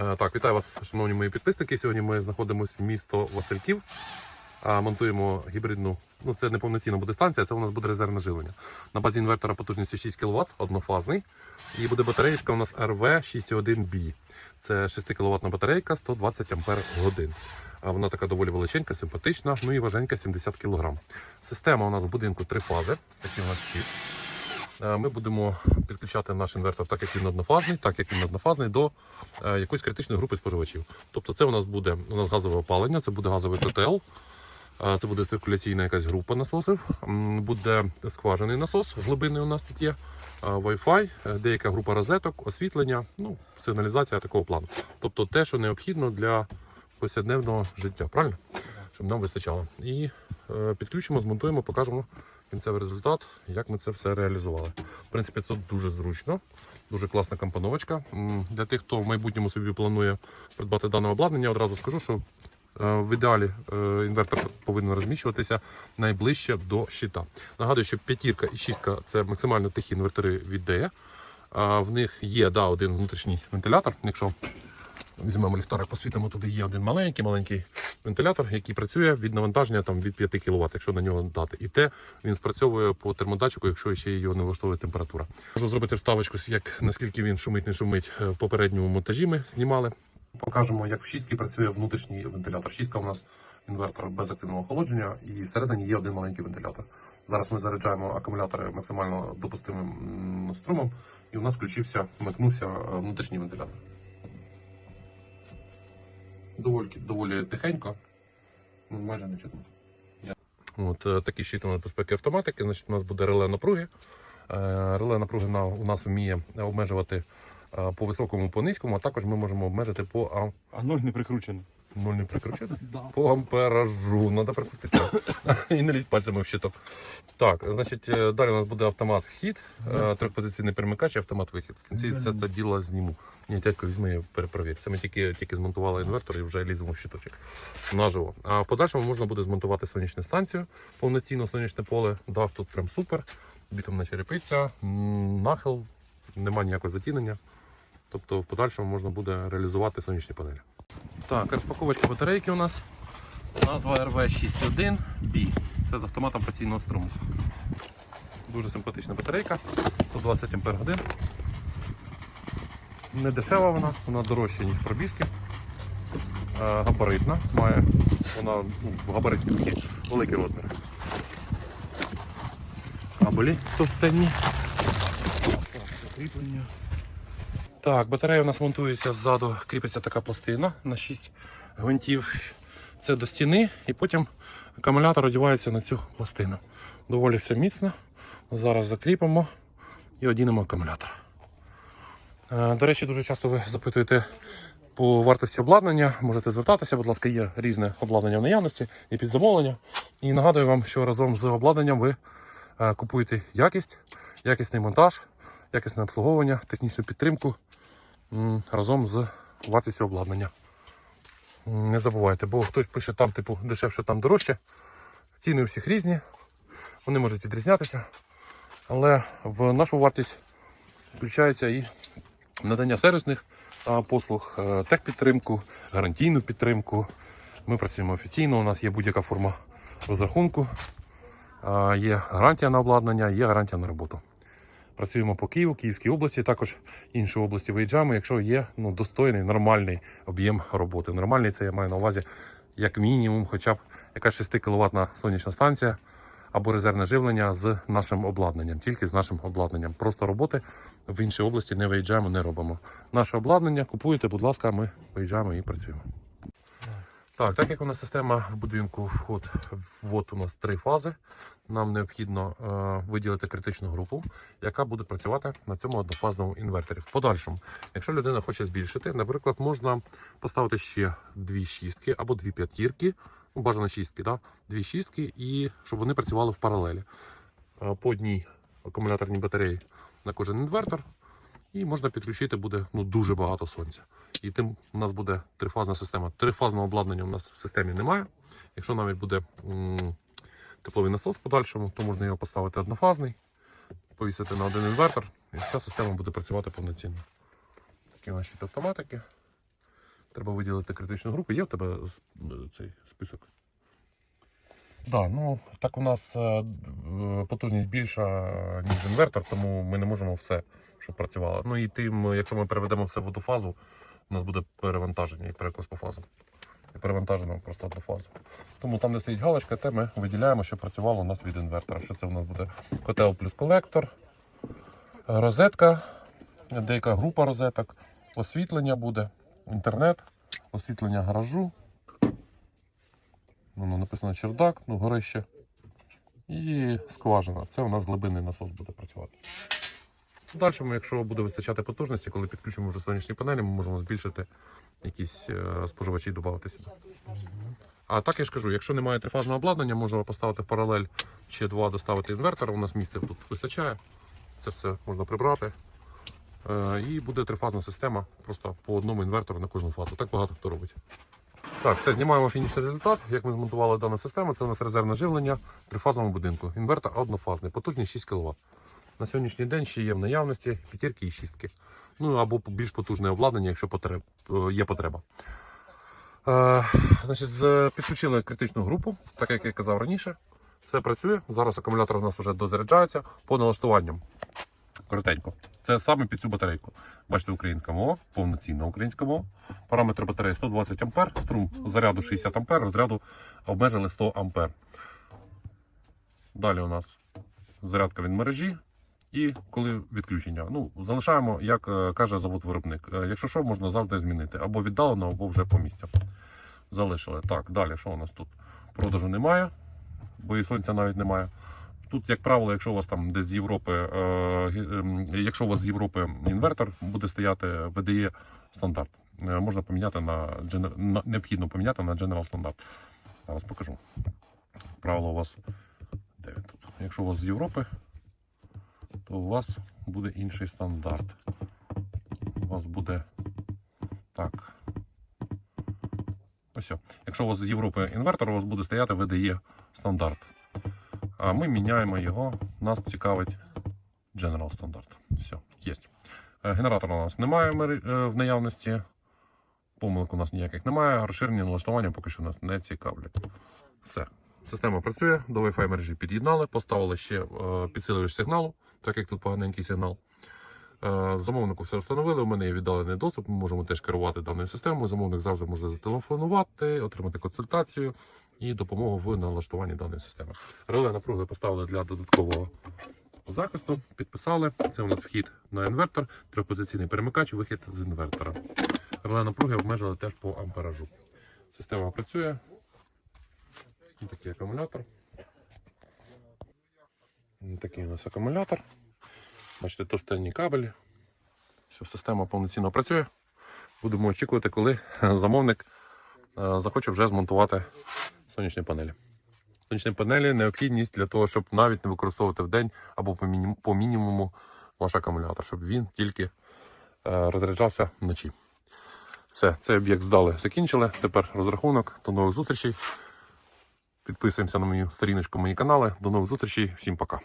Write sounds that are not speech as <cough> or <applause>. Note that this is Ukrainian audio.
Е, Так, вітаю вас, шановні мої підписники. Сьогодні ми знаходимося в місто Васильків. Монтуємо гібридну, ну це не повноцінна буде станція, це у нас буде резервне живлення. На базі інвертора потужністю 6 кВт, однофазний. І буде батареєчка у нас RV61B. Це 6 кВт батарейка, 120 Ампер годин. Вона така доволі величенька, симпатична, ну і важенька 70 кг. Система у нас в будинку три фази. Такі у нас щит. Е, Ми будемо підключати наш інвертор, так як він однофазний, так як він однофазний, до е, якоїсь критичної групи споживачів. Тобто це у нас буде у нас газове опалення, це буде газовий котел, е, це буде циркуляційна якась група насосів, буде скважений насос, глибинний у нас тут є, Wi-Fi, деяка група розеток, освітлення, ну, сигналізація такого плану. Тобто те, що необхідно для повсякденного життя, правильно? Щоб нам вистачало. І підключимо, змонтуємо, покажемо кінцевий результат, як ми це все реалізували. В принципі, це дуже зручно, дуже класна компоновочка. Для тих, хто в майбутньому собі планує придбати дане обладнання, одразу скажу, що е, в ідеалі е, інвертор повинен розміщуватися найближче до щита. Нагадую, що п'ятірка і шістка це максимально тихі інвертори від DE. В них є да, один внутрішній вентилятор. Якщо Візьмемо ліхтарик, посвітимо, туди є один маленький маленький вентилятор, який працює від навантаження там, від 5 кВт, якщо на нього дати. І те він спрацьовує по термодатчику, якщо ще його не влаштовує температура. Можу зробити вставочку, як наскільки він шумить, не шумить е, в попередньому монтажі. Ми знімали. Покажемо, як в шістці працює внутрішній вентилятор. Шістка у нас інвертор без активного охолодження, і всередині є один маленький вентилятор. Зараз ми заряджаємо акумулятори максимально допустимим струмом, і у нас включився, вмикнувся е, внутрішній вентилятор доволі, доволі тихенько, ну, майже не чутно. От е, такі щит у безпеки автоматики. Значить, у нас буде реле напруги. Е, Реле напруги на- у нас вміє обмежувати е, по високому, по низькому, а також ми можемо обмежити по а, А ноль не прикручений. Ноль не прикручено? <laughs> По амперажу. Треба прикрутити. <coughs> І не лізь пальцями в щиток. Так, значить, е, далі у нас буде автомат вхід, е, трьохпозиційний перемикач і автомат вихід. В кінці це, це діло зніму. Ні, дядько, візьми і перепровір. Це ми тільки, тільки змонтували інвертор і вже ліземо в щиточок наживо. А в подальшому можна буде змонтувати сонячну станцію, повноцінно сонячне поле. Дах тут прям супер. Бітумна черепиця, нахил, нема ніякого затінення. Тобто в подальшому можна буде реалізувати сонячні панелі. Так, розпаковочка батарейки у нас. Назва RV61B. Це з автоматом постійного струму. Дуже симпатична батарейка. 120 Ампер годин. Не дешева вона, вона дорожча, ніж пробіжки. Е, Габаритна. Має вона ну, габаритні такі великі розміри. Кабелі товстенні. Закріплення. Так, батарея у нас монтується ззаду, кріпиться така пластина на 6 гвинтів. Це до стіни, і потім акумулятор одягається на цю пластину. Доволі все міцно. Зараз закріпимо і одінемо акумулятор. Е, До речі, дуже часто ви запитуєте по вартості обладнання. Можете звертатися, будь ласка, є різне обладнання в наявності і під замовлення. І нагадую вам, що разом з обладнанням ви е, купуєте якість, якісний монтаж, якісне обслуговування, технічну підтримку разом з вартістю обладнання. Не забувайте, бо хтось пише там, типу, дешевше, там дорожче. Ціни у всіх різні, вони можуть відрізнятися. Але в нашу вартість включається і надання сервісних послуг, е, техпідтримку, гарантійну підтримку. Ми працюємо офіційно, у нас є будь-яка форма розрахунку, є гарантія на обладнання, є гарантія на роботу. Працюємо по Києву, Київській області, також інші області виїжджаємо, якщо є ну, достойний, нормальний об'єм роботи. Нормальний це я маю на увазі, як мінімум, хоча б якась 6 кВт сонячна станція або резервне живлення з нашим обладнанням, тільки з нашим обладнанням. Просто роботи в іншій області не виїжджаємо, не робимо. Наше обладнання купуєте, будь ласка, ми виїжджаємо і працюємо. Так, так як у нас система в будинку вход ввод у нас три фази, нам необхідно е, виділити критичну групу, яка буде працювати на цьому однофазному інверторі. В подальшому, якщо людина хоче збільшити, наприклад, можна поставити ще дві шістки або дві п'ятірки, ну, бажано шістки, да? дві шістки, і щоб вони працювали в паралелі. Е, по одній акумуляторній батареї на кожен інвертор. І можна підключити буде ну, дуже багато сонця. І тим у нас буде трифазна система. Трифазного обладнання у нас в системі немає. Якщо навіть буде тепловий насос в подальшому, то можна його поставити однофазний, повісити на один інвертор, і ця система буде працювати повноцінно. Такі наші автоматики. Треба виділити критичну групу. Є в тебе е, цей список? Да, ну так у нас е, е, потужність більша, ніж інвертор, тому ми не можемо все, щоб працювало. Ну і тим, е, якщо ми переведемо все в одну фазу, у нас буде перевантаження і перекос по фазам. І перевантажено просто одну фазу. Тому там, де стоїть галочка, те ми виділяємо, що працювало у нас від інвертора. Що це у нас буде котел плюс колектор, розетка, деяка група розеток, освітлення буде, інтернет, освітлення гаражу. Воно написано чердак, ну горище. І скважина. Це у нас глибинний насос буде працювати. В Дальшому, якщо буде вистачати потужності, коли підключимо вже сонячні панелі, ми можемо збільшити якісь е, споживачі і додати сюди. А так я ж кажу, якщо немає трифазного обладнання, можна поставити паралель ще два доставити інвертор. У нас місця тут вистачає. Це все можна прибрати. Е, І буде трифазна система просто по одному інвертору на кожну фазу. Так багато хто робить. Так, все, знімаємо фінішний результат. Як ми змонтували дану систему, це у нас резервне живлення в трифазному будинку. Інвертор однофазний, потужність 6 кВт. На сьогоднішній день ще є в наявності п'ятірки і шістки. Ну або більш потужне обладнання, якщо потреб, е, є потреба. Е, значить, підключили критичну групу, так як я казав раніше. Все працює. Зараз акумулятор у нас вже дозаряджається по налаштуванням. Коротенько. Це саме під цю батарейку. Бачите, українська мова, повноцінна українська мова. Параметри батареї 120 А, струм заряду 60 А, розряду обмежили 100 А. Далі у нас зарядка від мережі. І коли відключення. Ну, залишаємо, як е, каже завод-виробник. Е, Якщо що, можна завжди змінити. Або віддалено, або вже по місцям. Залишили. Так, далі, що у нас тут? Продажу немає, бо і сонця навіть немає. Тут, як правило, якщо у вас там десь з Європи, е, ем, якщо у вас з Європи інвертор, буде стояти VDE стандарт. Е, можна поміняти на, необхідно поміняти на General стандарт. Зараз покажу. Правило у вас. Де він тут? Якщо у вас з Європи, то у вас буде інший стандарт. У вас буде так. Ось. Якщо у вас з Європи інвертор, у вас буде стояти VDE стандарт. А ми міняємо його. Нас цікавить General стандарт. Все, є. Е, Генератора у нас немає е, в наявності. Помилок у нас ніяких немає. Розширені налаштування поки що нас не цікавлять. Все. Система працює, до Wi-Fi мережі під'єднали, поставили ще е, підсилювач сигналу, так як тут поганенький сигнал. Е, Замовнику все встановили. У мене є віддалений доступ. Ми можемо теж керувати даною системою. Замовник завжди може зателефонувати, отримати консультацію і допомогу в налаштуванні даної системи. Реле напруги поставили для додаткового захисту. Підписали. Це у нас вхід на інвертор, трьохпозиційний перемикач, вихід з інвертора. Реле напруги обмежили теж по амперажу. Система працює. Такий акумулятор. Такий у нас акумулятор. Бачите, товстенні кабелі. Все, система повноцінно працює. Будемо очікувати, коли замовник е, захоче вже змонтувати сонячні панелі. Сонячні панелі необхідність для того, щоб навіть не використовувати в день або по, мінімуму, по мінімуму ваш акумулятор, щоб він тільки е, розряджався вночі. Все, цей об'єкт здали, закінчили. Тепер розрахунок. До нових зустрічей. Підписуємося на мою сторіночку, мої канали. До нових зустрічей. Всім пока.